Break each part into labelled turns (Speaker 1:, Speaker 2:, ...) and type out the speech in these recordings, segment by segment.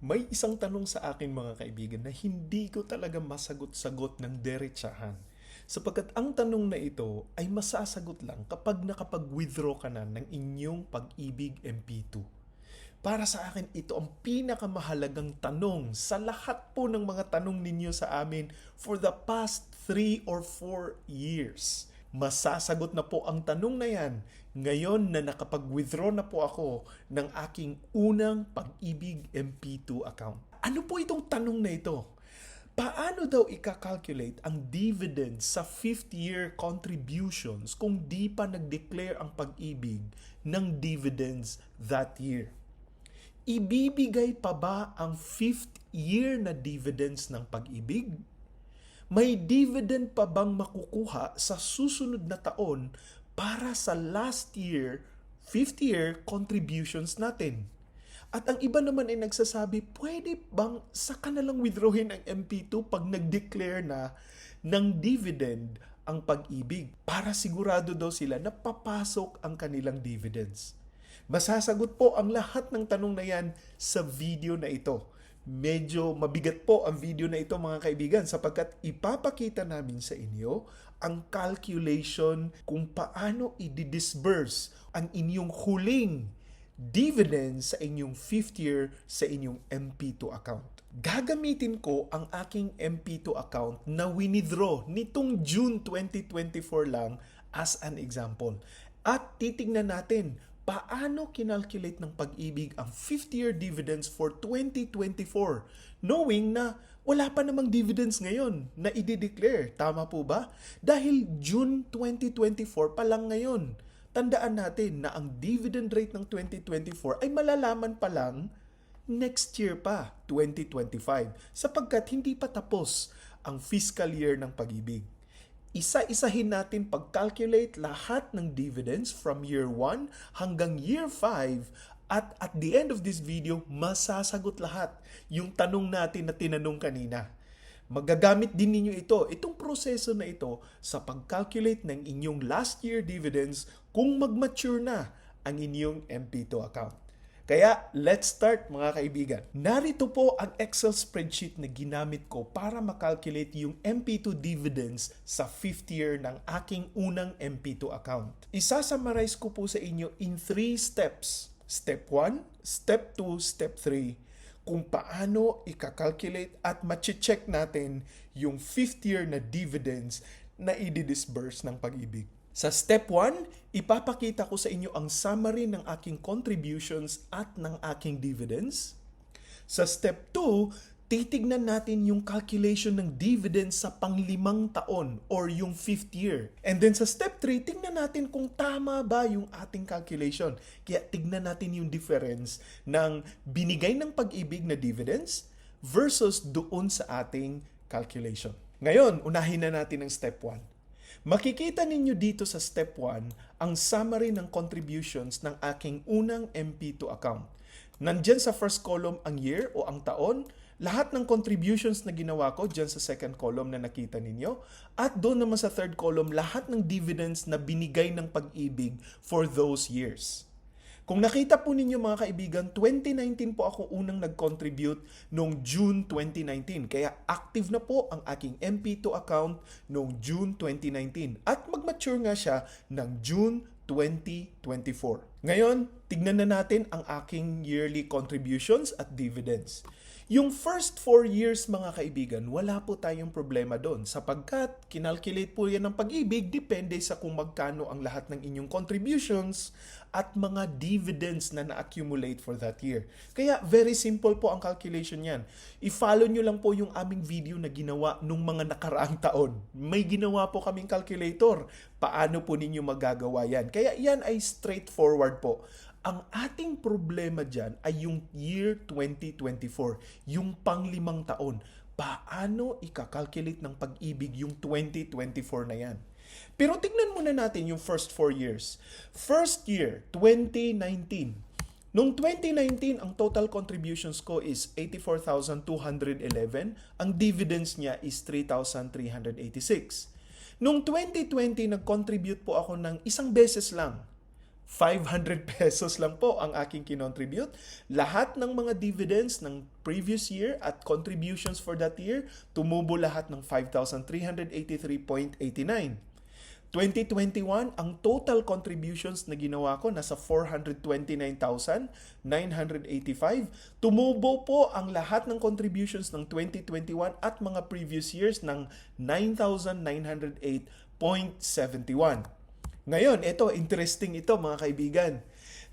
Speaker 1: May isang tanong sa akin mga kaibigan na hindi ko talaga masagot-sagot ng derechahan. Sapagkat ang tanong na ito ay masasagot lang kapag nakapag-withdraw ka na ng inyong pag-ibig MP2. Para sa akin, ito ang pinakamahalagang tanong sa lahat po ng mga tanong ninyo sa amin for the past 3 or 4 years. Masasagot na po ang tanong na yan ngayon na nakapag-withdraw na po ako ng aking unang pag-ibig MP2 account. Ano po itong tanong na ito? Paano daw ika-calculate ang dividend sa fifth year contributions kung di pa nag-declare ang pag-ibig ng dividends that year? Ibibigay pa ba ang fifth year na dividends ng pag-ibig? May dividend pa bang makukuha sa susunod na taon para sa last year, fifth year contributions natin? At ang iba naman ay nagsasabi, pwede bang saka na lang withdrawin ang MP2 pag nag-declare na ng dividend ang pag-ibig para sigurado daw sila na papasok ang kanilang dividends. Masasagot po ang lahat ng tanong na yan sa video na ito. Medyo mabigat po ang video na ito mga kaibigan sapagkat ipapakita namin sa inyo ang calculation kung paano i-disburse ang inyong huling dividends sa inyong fifth year sa inyong MP2 account. Gagamitin ko ang aking MP2 account na winidraw nitong June 2024 lang as an example. At titingnan natin paano kinalculate ng pag-ibig ang 50-year dividends for 2024 knowing na wala pa namang dividends ngayon na i-declare. Tama po ba? Dahil June 2024 pa lang ngayon. Tandaan natin na ang dividend rate ng 2024 ay malalaman pa lang next year pa, 2025, sapagkat hindi pa tapos ang fiscal year ng pag-ibig isa-isahin natin pag-calculate lahat ng dividends from year 1 hanggang year 5 at at the end of this video, masasagot lahat yung tanong natin na tinanong kanina. Magagamit din ninyo ito, itong proseso na ito sa pag-calculate ng inyong last year dividends kung mag-mature na ang inyong MP2 account. Kaya, let's start mga kaibigan. Narito po ang Excel spreadsheet na ginamit ko para makalculate yung MP2 dividends sa 5th year ng aking unang MP2 account. Isa-summarize ko po sa inyo in 3 steps. Step 1, Step 2, Step 3 kung paano ikakalculate at machi-check natin yung 5th year na dividends na i-disburse ng pag-ibig. Sa step 1, ipapakita ko sa inyo ang summary ng aking contributions at ng aking dividends. Sa step 2, titignan natin yung calculation ng dividends sa panglimang taon or yung fifth year. And then sa step 3, tignan natin kung tama ba yung ating calculation. Kaya tignan natin yung difference ng binigay ng pag-ibig na dividends versus doon sa ating calculation. Ngayon, unahin na natin ang step 1. Makikita ninyo dito sa step 1 ang summary ng contributions ng aking unang MP2 account. Nandyan sa first column ang year o ang taon, lahat ng contributions na ginawa ko dyan sa second column na nakita ninyo, at doon naman sa third column, lahat ng dividends na binigay ng pag-ibig for those years. Kung nakita po ninyo mga kaibigan, 2019 po ako unang nag-contribute noong June 2019. Kaya active na po ang aking MP2 account noong June 2019. At mag-mature nga siya ng June 2024. Ngayon, tignan na natin ang aking yearly contributions at dividends. Yung first 4 years mga kaibigan, wala po tayong problema doon sapagkat kinalculate po yan ng pag-ibig depende sa kung magkano ang lahat ng inyong contributions at mga dividends na na-accumulate for that year. Kaya very simple po ang calculation yan. I-follow nyo lang po yung aming video na ginawa nung mga nakaraang taon. May ginawa po kaming calculator. Paano po ninyo magagawa yan? Kaya yan ay straightforward po. Ang ating problema dyan ay yung year 2024, yung panglimang taon. Paano ikakalculate ng pag-ibig yung 2024 na yan? Pero tingnan muna natin yung first 4 years. First year, 2019. Noong 2019, ang total contributions ko is 84,211. Ang dividends niya is 3,386. Noong 2020, nag-contribute po ako ng isang beses lang 500 pesos lang po ang aking kinontribute. Lahat ng mga dividends ng previous year at contributions for that year, tumubo lahat ng 5,383.89. 2021, ang total contributions na ginawa ko nasa 429,985. Tumubo po ang lahat ng contributions ng 2021 at mga previous years ng 9,908.71. Ngayon, ito, interesting ito mga kaibigan.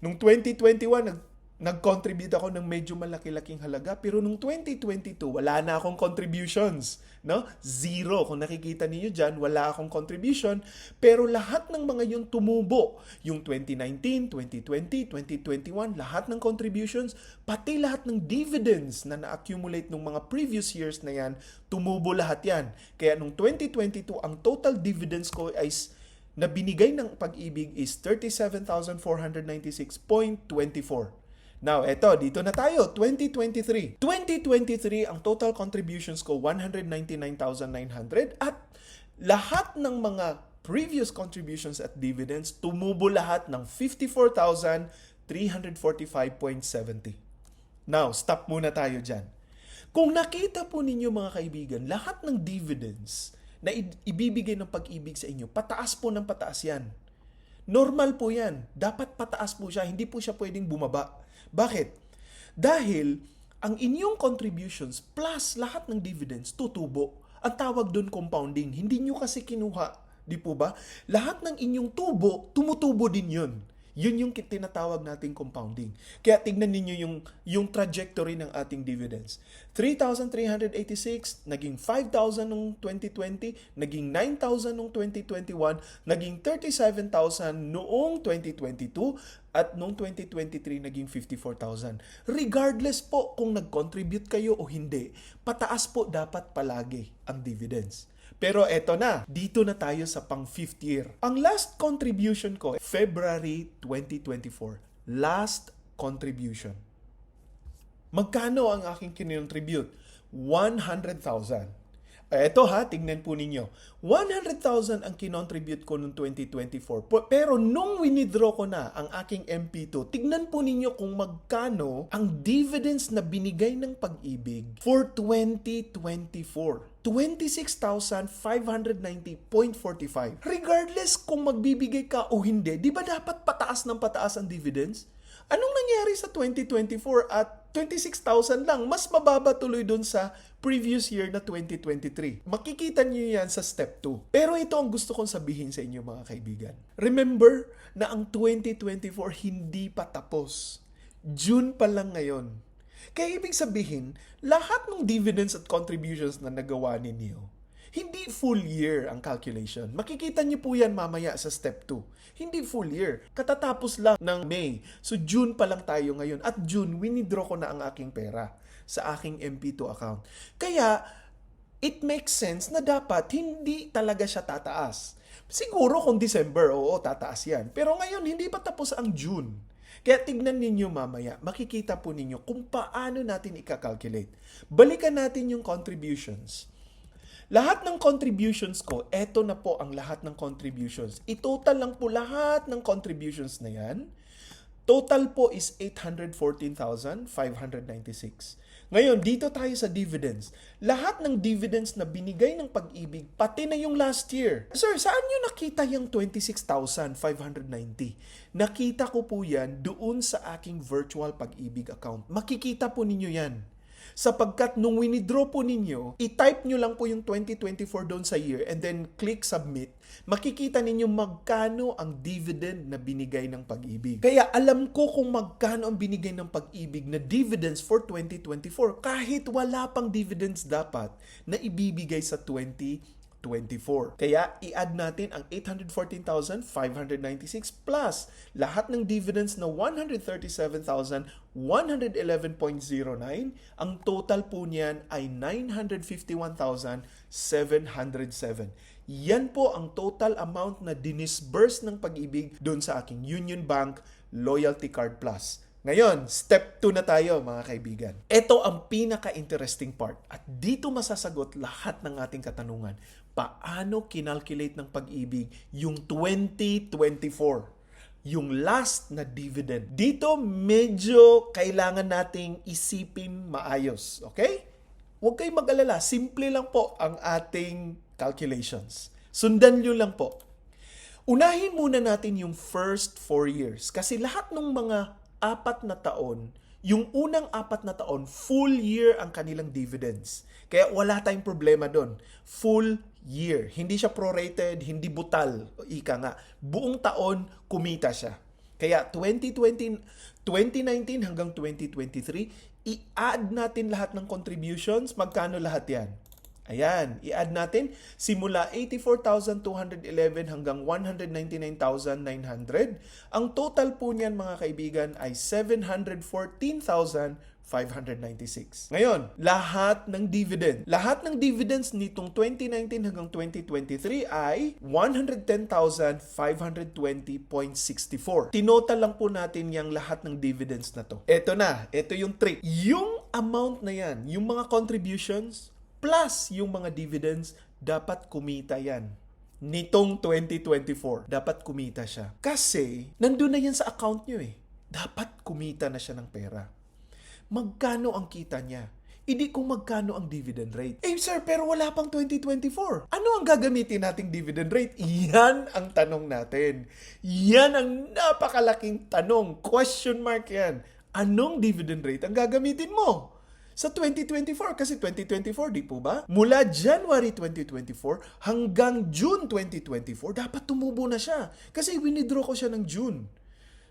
Speaker 1: Nung 2021, nag, nag-contribute ako ng medyo malaki-laking halaga, pero nung 2022, wala na akong contributions. No? Zero. Kung nakikita niyo dyan, wala akong contribution. Pero lahat ng mga yun tumubo. Yung 2019, 2020, 2021, lahat ng contributions, pati lahat ng dividends na na-accumulate ng mga previous years na yan, tumubo lahat yan. Kaya nung 2022, ang total dividends ko ay na binigay ng pag-ibig is 37,496.24. Now, eto, dito na tayo, 2023. 2023, ang total contributions ko, 199,900 at lahat ng mga previous contributions at dividends, tumubo lahat ng 54,345.70. Now, stop muna tayo dyan. Kung nakita po ninyo mga kaibigan, lahat ng dividends na ibibigay ng pag-ibig sa inyo, pataas po ng pataas yan. Normal po yan. Dapat pataas po siya. Hindi po siya pwedeng bumaba. Bakit? Dahil ang inyong contributions plus lahat ng dividends tutubo. Ang tawag doon compounding. Hindi nyo kasi kinuha. Di po ba? Lahat ng inyong tubo, tumutubo din yun. Yun yung tinatawag nating compounding. Kaya tignan ninyo yung, yung trajectory ng ating dividends. 3,386, naging 5,000 noong 2020, naging 9,000 noong 2021, naging 37,000 noong 2022, at noong 2023 naging 54,000. Regardless po kung nag-contribute kayo o hindi, pataas po dapat palagi ang dividends. Pero eto na, dito na tayo sa pang fifth year. Ang last contribution ko, February 2024. Last contribution. Magkano ang aking kinontribute? 100,000. Eto ha, tignan po ninyo. 100,000 ang kinontribute ko noong 2024. Po- Pero nung winidraw ko na ang aking MP2, tignan po ninyo kung magkano ang dividends na binigay ng pag-ibig for 2024. 26,590.45. Regardless kung magbibigay ka o hindi, di ba dapat pataas ng pataas ang dividends? Anong nangyari sa 2024 at 26,000 lang? Mas mababa tuloy dun sa previous year na 2023. Makikita niyo yan sa step 2. Pero ito ang gusto kong sabihin sa inyo mga kaibigan. Remember na ang 2024 hindi pa tapos. June pa lang ngayon. Kaya ibig sabihin, lahat ng dividends at contributions na nagawa ninyo, hindi full year ang calculation. Makikita niyo po yan mamaya sa step 2. Hindi full year. Katatapos lang ng May. So June pa lang tayo ngayon. At June, winidraw ko na ang aking pera sa aking MP2 account. Kaya, it makes sense na dapat hindi talaga siya tataas. Siguro kung December, oo, tataas yan. Pero ngayon, hindi pa tapos ang June. Kaya tignan ninyo mamaya, makikita po ninyo kung paano natin ikakalculate. Balikan natin yung contributions. Lahat ng contributions ko, eto na po ang lahat ng contributions. I-total lang po lahat ng contributions na yan. Total po is 814,596. Ngayon, dito tayo sa dividends. Lahat ng dividends na binigay ng pag-ibig, pati na yung last year. Sir, saan nyo nakita yung 26,590? Nakita ko po yan doon sa aking virtual pag-ibig account. Makikita po ninyo yan sapagkat nung winidraw po ninyo, i-type nyo lang po yung 2024 doon sa year and then click submit, makikita ninyo magkano ang dividend na binigay ng pag-ibig. Kaya alam ko kung magkano ang binigay ng pag-ibig na dividends for 2024 kahit wala pang dividends dapat na ibibigay sa 2024. Kaya i-add natin ang 814,596 plus lahat ng dividends na 137,111.09. Ang total po niyan ay 951,707. Yan po ang total amount na dinisburse ng pag-ibig doon sa aking Union Bank Loyalty Card Plus. Ngayon, step 2 na tayo mga kaibigan. Ito ang pinaka-interesting part at dito masasagot lahat ng ating katanungan. Paano kinalculate ng pag-ibig yung 2024? yung last na dividend. Dito medyo kailangan nating isipin maayos, okay? Huwag kayong mag-alala, simple lang po ang ating calculations. Sundan nyo lang po. Unahin muna natin yung first four years. Kasi lahat ng mga apat na taon, yung unang apat na taon, full year ang kanilang dividends. Kaya wala tayong problema doon. Full year. Hindi siya prorated, hindi butal. Ika nga. Buong taon, kumita siya. Kaya 2020, 2019 hanggang 2023, i-add natin lahat ng contributions. Magkano lahat yan? Ayan, i-add natin simula 84,211 hanggang 199,900. Ang total po niyan mga kaibigan ay 714,596. Ngayon, lahat ng dividend. Lahat ng dividends nitong 2019 hanggang 2023 ay 110,520.64. Tinotal lang po natin yung lahat ng dividends na to. Ito na, ito yung trick. Yung amount na yan, yung mga contributions, plus yung mga dividends, dapat kumita yan. Nitong 2024, dapat kumita siya. Kasi, nandun na yan sa account nyo eh. Dapat kumita na siya ng pera. Magkano ang kita niya? Hindi kung magkano ang dividend rate. Eh sir, pero wala pang 2024. Ano ang gagamitin nating dividend rate? Yan ang tanong natin. Yan ang napakalaking tanong. Question mark yan. Anong dividend rate ang gagamitin mo? Sa 2024 kasi 2024 di po ba? Mula January 2024 hanggang June 2024 dapat tumubo na siya kasi winidraw ko siya ng June.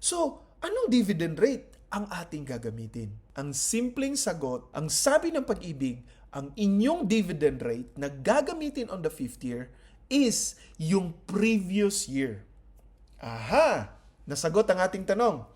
Speaker 1: So, anong dividend rate ang ating gagamitin? Ang simpleng sagot, ang sabi ng pag-ibig, ang inyong dividend rate na gagamitin on the fifth year is yung previous year. Aha! Nasagot ang ating tanong.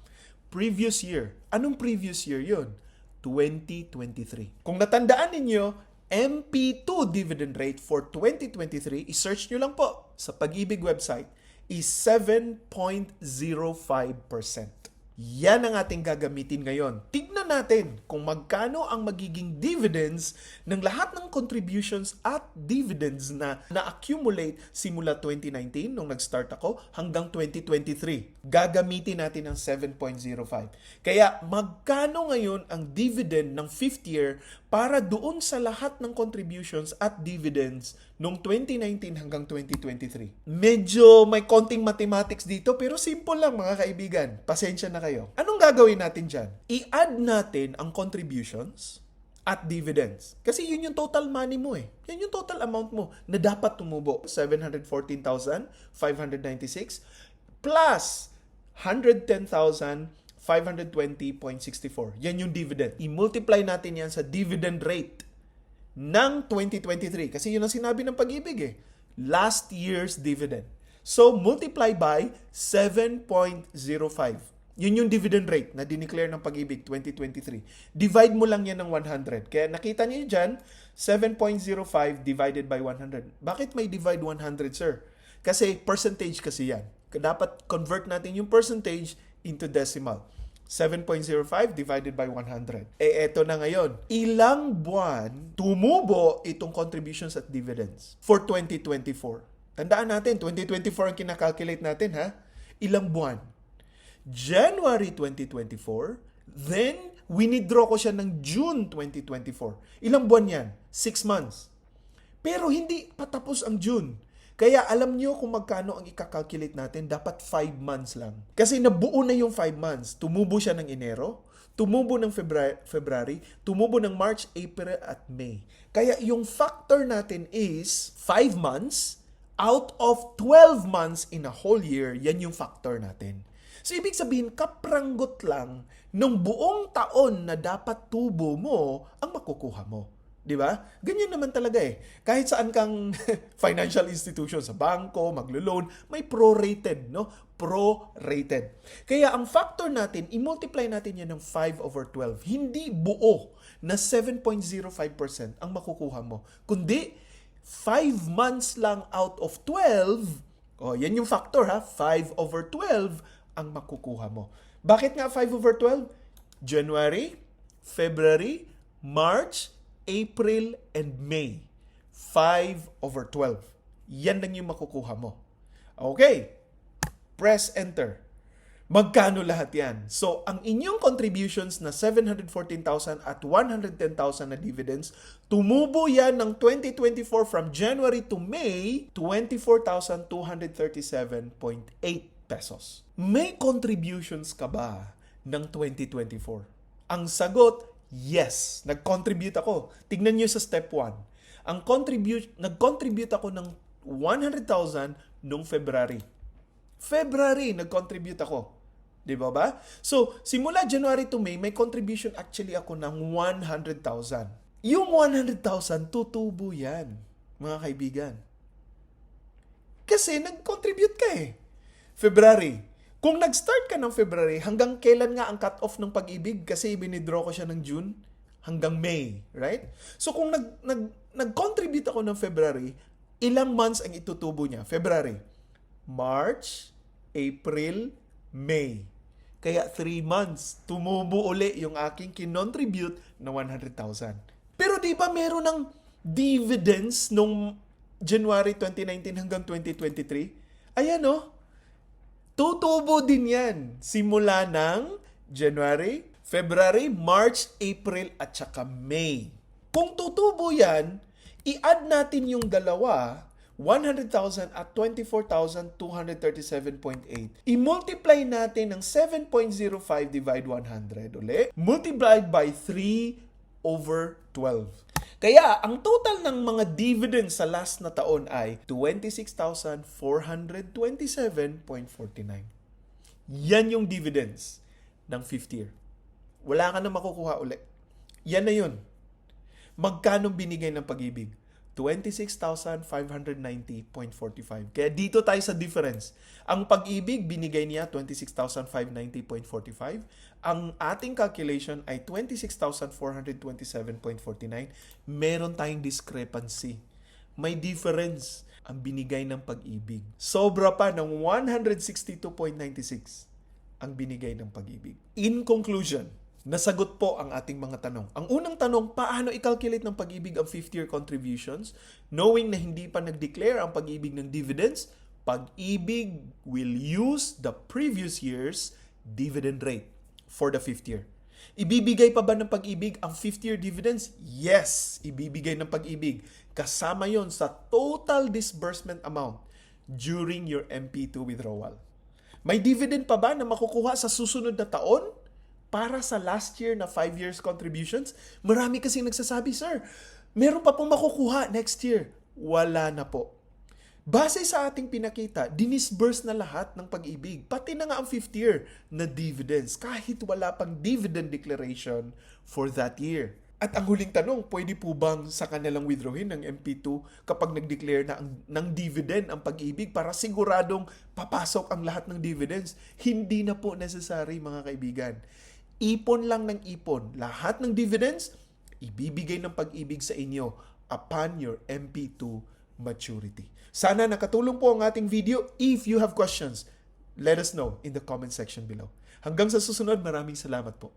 Speaker 1: Previous year. Anong previous year yon? 2023. Kung natandaan ninyo, MP2 dividend rate for 2023, i-search nyo lang po sa Pag-ibig website, is 7.05%. Yan ang ating gagamitin ngayon. Tignan natin kung magkano ang magiging dividends ng lahat ng contributions at dividends na na-accumulate simula 2019 nung nag-start ako hanggang 2023. Gagamitin natin ang 7.05. Kaya magkano ngayon ang dividend ng fifth year para doon sa lahat ng contributions at dividends nung 2019 hanggang 2023. Medyo may konting mathematics dito pero simple lang mga kaibigan. Pasensya na kayo. Anong gagawin natin dyan? I-add natin ang contributions at dividends. Kasi yun yung total money mo eh. Yan yung total amount mo na dapat tumubo. 714,596 plus 110,520.64. Yan yung dividend. I-multiply natin yan sa dividend rate ng 2023. Kasi yun ang sinabi ng pag-ibig eh. Last year's dividend. So, multiply by 7.05. Yun yung dividend rate na dineclare ng pag-ibig 2023. Divide mo lang yan ng 100. Kaya nakita niyo dyan, 7.05 divided by 100. Bakit may divide 100, sir? Kasi percentage kasi yan. Dapat convert natin yung percentage into decimal. 7.05 divided by 100. Eh, eto na ngayon. Ilang buwan tumubo itong contributions at dividends for 2024? Tandaan natin, 2024 ang kinakalculate natin, ha? Ilang buwan? January 2024, then winidraw ko siya ng June 2024. Ilang buwan yan? 6 months. Pero hindi patapos ang June. Kaya alam nyo kung magkano ang ikakalculate natin, dapat 5 months lang. Kasi nabuo na yung 5 months. Tumubo siya ng Enero, tumubo ng February, February, tumubo ng March, April at May. Kaya yung factor natin is 5 months out of 12 months in a whole year, yan yung factor natin. So, ibig sabihin, kapranggot lang ng buong taon na dapat tubo mo ang makukuha mo. Di ba? Ganyan naman talaga eh. Kahit saan kang financial institution sa bangko, maglo-loan, may pro-rated, no? Pro-rated. Kaya ang factor natin, i-multiply natin yan ng 5 over 12. Hindi buo na 7.05% ang makukuha mo. Kundi, 5 months lang out of 12, oh, yan yung factor ha, 5 over 12 ang makukuha mo. Bakit nga 5 over 12? January, February, March, April, and May. 5 over 12. Yan lang yung makukuha mo. Okay. Press enter. Magkano lahat yan? So, ang inyong contributions na 714,000 at 110,000 na dividends, tumubo yan ng 2024 from January to May, 24,237.8 pesos. May contributions ka ba ng 2024? Ang sagot, yes. Nag-contribute ako. Tignan nyo sa step 1. Ang contribute, nag-contribute ako ng 100,000 noong February. February, nag-contribute ako. Di ba ba? So, simula January to May, may contribution actually ako ng 100,000. Yung 100,000, tutubo yan, mga kaibigan. Kasi nag-contribute ka eh. February. Kung nag-start ka ng February, hanggang kailan nga ang cut-off ng pag-ibig? Kasi ibinidraw ko siya ng June hanggang May, right? So kung nag, nag, nag-contribute ako ng February, ilang months ang itutubo niya? February, March, April, May. Kaya 3 months, tumubo uli yung aking kinontribute na 100,000. Pero di ba meron ng dividends nung January 2019 hanggang 2023? Ayan oh, tutubo din yan. Simula ng January, February, March, April, at saka May. Kung tutubo yan, i-add natin yung dalawa, 100,000 at 24,237.8. I-multiply natin ng 7.05 divide 100 uli. Multiplied by 3 over 12. Kaya, ang total ng mga dividends sa last na taon ay 26,427.49. Yan yung dividends ng fifth year. Wala ka na makukuha uli. Yan na yun. Magkano binigay ng pag-ibig? 26,590.45. Kaya dito tayo sa difference. Ang pag-ibig, binigay niya 26,590.45. Ang ating calculation ay 26,427.49. Meron tayong discrepancy. May difference ang binigay ng pag-ibig. Sobra pa ng 162.96 ang binigay ng pag-ibig. In conclusion, Nasagot po ang ating mga tanong. Ang unang tanong, paano i-calculate ng pag-ibig ang 50-year contributions? Knowing na hindi pa nag-declare ang pag-ibig ng dividends, pag-ibig will use the previous year's dividend rate for the fifth year. Ibibigay pa ba ng pag-ibig ang fifth year dividends? Yes, ibibigay ng pag-ibig. Kasama yon sa total disbursement amount during your MP2 withdrawal. May dividend pa ba na makukuha sa susunod na taon? Para sa last year na 5 years contributions, marami kasi nagsasabi, Sir, meron pa pong makukuha next year. Wala na po. Base sa ating pinakita, dinisburse na lahat ng pag-ibig, pati na nga ang fifth year na dividends, kahit wala pang dividend declaration for that year. At ang huling tanong, pwede po bang sa kanilang withdrawin ng MP2 kapag nag-declare na ang, ng dividend ang pag-ibig para siguradong papasok ang lahat ng dividends? Hindi na po necessary mga kaibigan ipon lang ng ipon. Lahat ng dividends, ibibigay ng pag-ibig sa inyo upon your MP2 maturity. Sana nakatulong po ang ating video. If you have questions, let us know in the comment section below. Hanggang sa susunod, maraming salamat po.